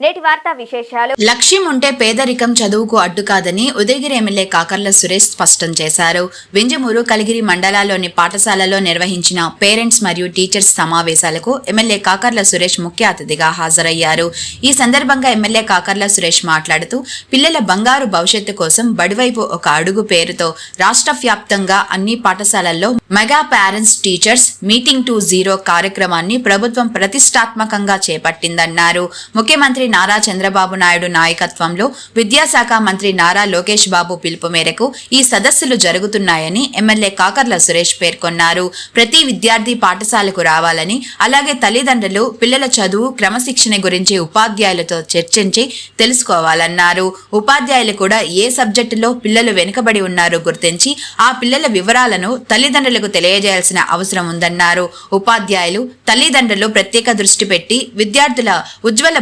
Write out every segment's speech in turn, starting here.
నేటి వార్తా విశేషాలు. లక్ష్యం ఉంటే పేదరికం చదువుకు అడ్డు కాదని ఉదయగిరి ఎమ్మెల్యే కాకర్ల సురేష్ స్పష్టం చేశారు. వింజమూరు కలిగిరి మండలాల్లోని పాఠశాలలో నిర్వహించిన పేరెంట్స్ మరియు టీచర్స్ సమావేశాలకు ఎమ్మెల్యే కాకర్ల సురేష్ ముఖ్య అతిథిగా హాజరయ్యారు. ఈ సందర్భంగా ఎమ్మెల్యే కాకర్ల సురేష్ మాట్లాడుతూ పిల్లల బంగారు భవిష్యత్తు కోసం బడివైపు ఒక అడుగు పేరుతో రాష్ట్ర వ్యాప్తంగా అన్ని పాఠశాలల్లో mega parents teachers meeting two zero కార్యక్రమాన్ని ప్రభుత్వం ప్రతిష్టాత్మకంగా చేపట్టిందన్నారు. ముఖ్యమంత్రి నారా చంద్రబాబు నాయుడు నాయకత్వంలో విద్యాశాఖ మంత్రి నారా లోకేష్ బాబు పిలుపు మేరకు ఈ సదస్సులు జరుగుతున్నాయని ఎమ్మెల్యే కాకర్ల సురేష్ పేర్కొన్నారు. ప్రతి విద్యార్థి పాఠశాలకు రావాలని అలాగే తల్లిదండ్రులు పిల్లల చదువు క్రమశిక్షణ గురించి ఉపాధ్యాయులతో చర్చించి తెలుసుకోవాలన్నారు. ఉపాధ్యాయులు కూడా ఏ సబ్జెక్టులో పిల్లలు వెనుకబడి ఉన్నారో గుర్తించి ఆ పిల్లల వివరాలను తల్లిదండ్రులకు తెలియజేయాల్సిన అవసరం ఉందన్నారు. ఉపాధ్యాయులు తల్లిదండ్రులు ప్రత్యేక దృష్టి పెట్టి విద్యార్థుల ఉజ్వల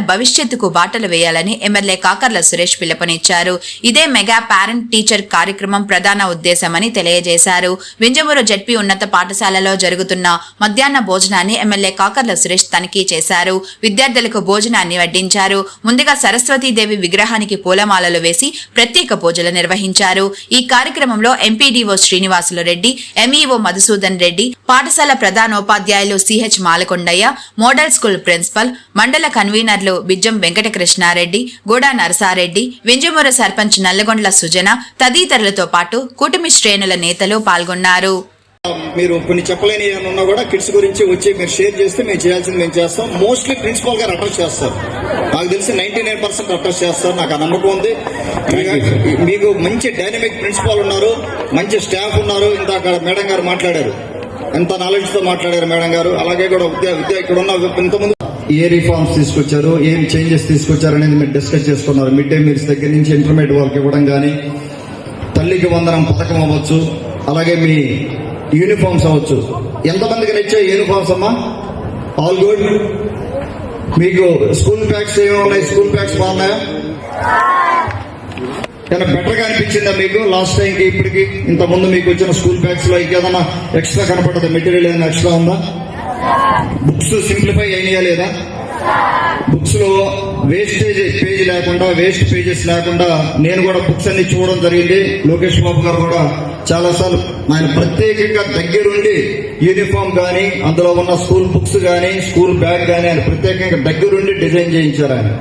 భవిష్యత్తుకు బాటలు వేయాలని ఎమ్మెల్యే కాకర్ల సురేష్ పిలుపునిచ్చారు. ఇదే మెగా పేరెంట్ టీచర్ కార్యక్రమం ప్రధాన ఉద్దేశమని తెలియజేశారు. వింజమూరు జడ్పీ ఉన్నత పాఠశాలలో జరుగుతున్న మధ్యాహ్న భోజనాన్ని ఎమ్మెల్యే కాకర్ల సురేష్ తనిఖీ చేశారు. విద్యార్థులకు భోజనాన్ని వడ్డించారు. ముందుగా సరస్వతీదేవి విగ్రహానికి పూలమాలలు వేసి ప్రత్యేక పూజలు నిర్వహించారు. ఈ కార్యక్రమంలో ఎంపీడీఓ శ్రీనివాసులు రెడ్డి ఎంఈఓ మధుసూదన్ రెడ్డి పాఠశాల ప్రధానోపాధ్యాయులు CH Malakondaiah model school principal మండల కన్వీనర్లు బిజ్జం వెంకటకృష్ణారెడ్డి గూడా నరసారెడ్డి వింజమూరు సర్పంచ్ నల్లగొండ్ల సుజన తదితరులతో పాటు కూటమి శ్రేణుల నేతలు పాల్గొన్నారు. మీరు కొన్ని చెప్పలేని ఉన్నా కూడా కిడ్స్ గురించి వచ్చి మీరు షేర్ చేస్తే మేము చేయాల్సింది మేము చేస్తాం. మోస్ట్లీ ప్రిన్సిపాల్ గారు అడ్రస్ చేస్తారు. నాకు తెలిసి నైన్టీ నైన్ పర్సెంట్ అడ్రస్ చేస్తారు. నాకు ఆ నమ్మకం ఉంది. మీకు మంచి డైనమిక్ ప్రిన్సిపాల్ ఉన్నారు. మంచి స్టాఫ్ ఉన్నారు. ఇందాక మేడం గారు మాట్లాడారు. ఎంత నాలెడ్జ్తో మాట్లాడారు మేడం గారు. అలాగే కూడా విద్యా విద్య ఇక్కడ ఉన్న ఇంతకుముందు ఏ రిఫార్మ్స్ తీసుకొచ్చారు ఏం చేంజెస్ తీసుకొచ్చారు అనేది మీరు డిస్కస్ చేసుకున్నారు. మిడ్ డే మీల్స్ దగ్గర నుంచి ఇంటర్మీడియట్ వాళ్ళకి ఇవ్వడం కానీ తల్లికి వందనం పథకం అవ్వచ్చు అలాగే మీ యూనిఫామ్స్ అవ్వచ్చు. ఎంతమందికి నచ్చాయి యూనిఫామ్స్ అమ్మా? ఆల్ గుడ్ మీకు స్కూల్ బ్యాగ్స్ ఏమి ఉన్నాయి? స్కూల్ బ్యాగ్స్ బాగున్నాయా? కానీ బెటర్ అనిపించిందా మీకు? లాస్ట్ టైంకి ఇప్పటికి ఇంత ముందు మీకు వచ్చిన స్కూల్ బ్యాగ్స్లో ఇంకేదన్నా ఎక్స్ట్రా కనపడదా? మెటీరియల్ ఏదైనా ఎక్స్ట్రా ఉందా? బుక్స్ సింప్లిఫై అయినాయా లేదా? బుక్స్లో వేస్టేజ్ పేజ్ లేకుండా వేస్ట్ పేజెస్ లేకుండా నేను కూడా బుక్స్ అన్ని చూడడం జరిగింది. లోకేష్ బాబు గారు కూడా చాలా సార్లు ఆయన ప్రత్యేకంగా దగ్గరుండి యూనిఫామ్ కానీ అందులో ఉన్న స్కూల్ బుక్స్ కానీ స్కూల్ బ్యాగ్ కానీ ఆయన ప్రత్యేకంగా దగ్గరుండి డిజైన్ చేయించారు ఆయన.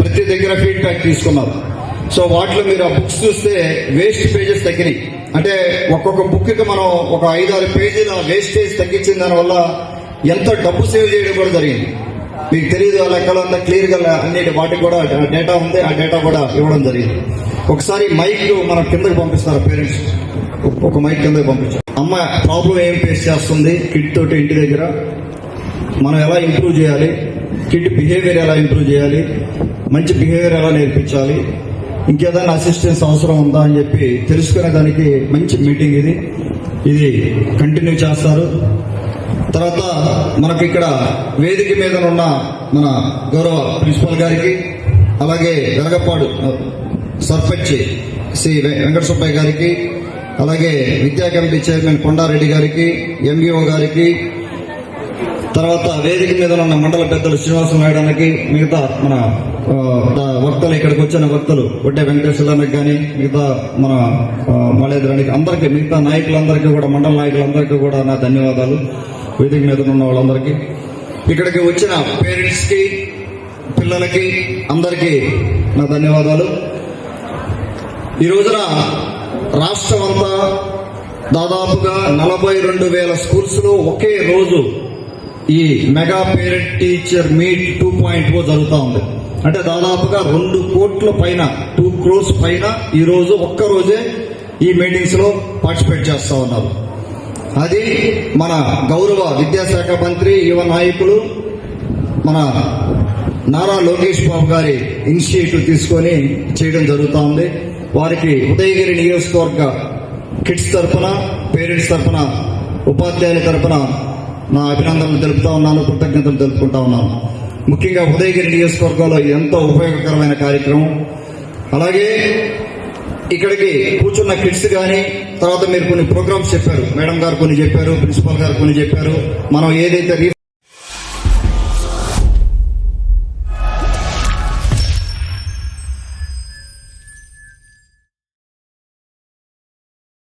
ప్రతి దగ్గర ఫీడ్బ్యాక్ తీసుకున్నారు. సో వాటిలో మీరు ఆ బుక్స్ చూస్తే వేస్ట్ పేజెస్ తగ్గినాయి. అంటే ఒక్కొక్క బుక్కి మనం ఒక ఐదారు పేజీల వేస్టేజ్ తగ్గించిన దానివల్ల ఎంతో డబ్బు సేవ్ చేయడం కూడా జరిగింది. మీకు తెలియదు ఆ లెక్కలో అంతా క్లియర్గా అన్నిటి వాటికి కూడా డేటా ఉంది ఆ డేటా కూడా ఇవ్వడం జరిగింది. ఒకసారి మైక్ మనం కిందకి పంపిస్తారు పేరెంట్స్. ఒక మైక్ కిందకి పంపించారు అమ్మ ప్రాబ్లం ఏం ఫేస్ చేస్తుంది? కిడ్ తోటి ఇంటి దగ్గర. మనం ఎలా ఇంప్రూవ్ చేయాలి? కిడ్ బిహేవియర్ ఎలా ఇంప్రూవ్ చేయాలి? మంచి బిహేవియర్ ఎలా నేర్పించాలి? ఇంకేదైనా అసిస్టెన్స్ అవసరం ఉందా అని చెప్పి తెలుసుకునే దానికి మంచి మీటింగ్ ఇది. ఇది కంటిన్యూ చేస్తారు. తర్వాత మనకి ఇక్కడ వేదిక మీద ఉన్న మన గౌరవ ప్రిన్సిపల్ గారికి అలాగే వెలగపాడు సర్పంచ్ శ్రీ వె- వెంకట సుబ్బయ్య గారికి అలాగే విద్యా కమిటీ చైర్మన్ కొండారెడ్డి గారికి ఎంఈఓ గారికి తర్వాత వేదిక మీద ఉన్న మండల పెద్దలు శ్రీనివాసం నాయుడానికి మిగతా మన ఆ, వక్తలు ఇక్కడికి వచ్చిన వక్తలు ఒడ్డే వెంకటేశ్వరానికి కానీ మిగతా మన మలేదరానికి అందరికీ మిగతా నాయకులందరికీ కూడా మండల నాయకులందరికీ కూడా నా ధన్యవాదాలు. వేదిక మీద ఉన్న వాళ్ళందరికీ ఇక్కడికి వచ్చిన పేరెంట్స్కి పిల్లలకి అందరికీ నా ధన్యవాదాలు. ఈ రోజున రాష్ట్రం అంతా దాదాపుగా నలభై రెండు వేల స్కూల్స్లో ఒకే రోజు ఈ mega parent teacher meet two point O జరుగుతూ ఉంది. అంటే దాదాపుగా రెండు కోట్ల పైన టూ క్రోర్స్ పైన ఈరోజు ఒక్కరోజే ఒక్క రోజే ఈ మీటింగ్స్లో పార్టిసిపేట్ చేస్తూ ఉన్నారు. అది మన గౌరవ విద్యాశాఖ మంత్రి యువ నాయకులు మన నారా లోకేష్ బాబు గారి ఇనిషియేటివ్ తీసుకొని చేయడం జరుగుతూ ఉంది. వారికి ఉదయగిరి నియోజకవర్గ కిడ్స్ తరపున పేరెంట్స్ తరపున ఉపాధ్యాయుల తరపున నా అభినందనలు తెలుపుతా ఉన్నాను కృతజ్ఞతలు తెలుపుకుంటా ఉన్నాను. ముఖ్యంగా ఉదయగిరి నియోజకవర్గంలో ఎంతో ఉపయోగకరమైన కార్యక్రమం. అలాగే ఇక్కడికి కూర్చున్న కిడ్స్ కానీ తర్వాత మీరు కొన్ని ప్రోగ్రామ్స్ చెప్పారు. మేడం గారు కొన్ని చెప్పారు ప్రిన్సిపాల్ గారు కొన్ని చెప్పారు. మనం ఏదైతే